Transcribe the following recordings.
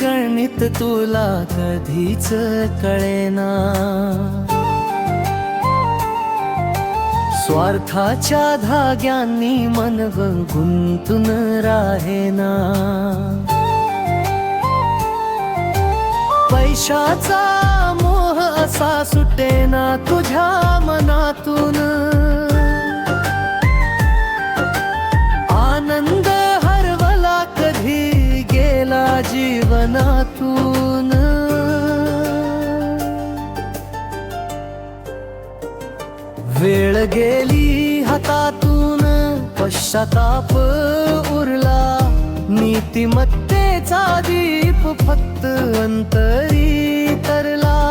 गणित तुला कधीच कळेना. स्वार्थाच्या धाग्यांनी मन गुंतून राहेना. पैशाचा मोह असा सुटेना तुझ्या मनातून. गेली हातातून पश्चाताप उरला. नीतिमत्तेचा दीप फक्त अंतरी तरला.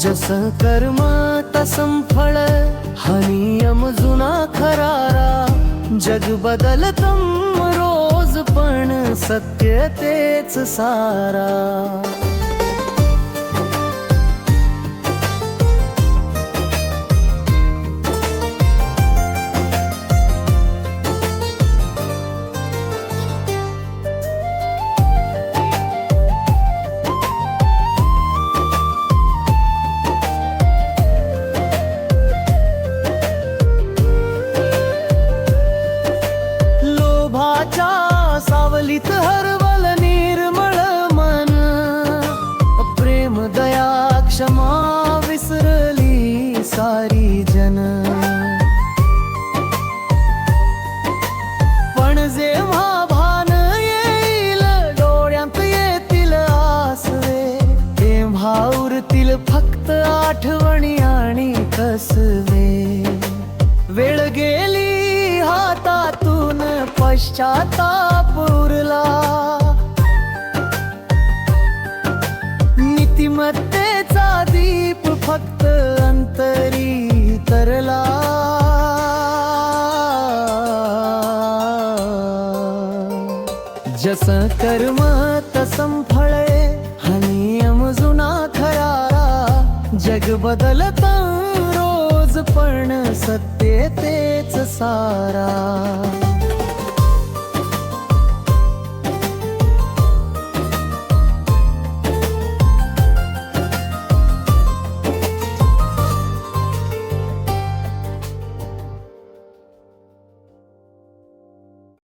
जस कर्म तसं फळ हनियम जुना खरारा. जग बदलतम रोज पण सत्य तेच सारा. फुलाच्या सावलीत हरवल निर्मळ मन. प्रेम दया क्षमा विसरली सारी जन. पण जेव्हा भान येईल डोळ्यात येतील आसवे तेव्हा उरतील फक्त आठवणी आणि कसवे. वेळ गेली हातात पश्चाताप उरला नीतिमत्तेचा दीप फक्त अंतरी तरला. जस कर्म तसं फळे जुना खरारा. जग बदलत रोज पण सत्य तेच सारा.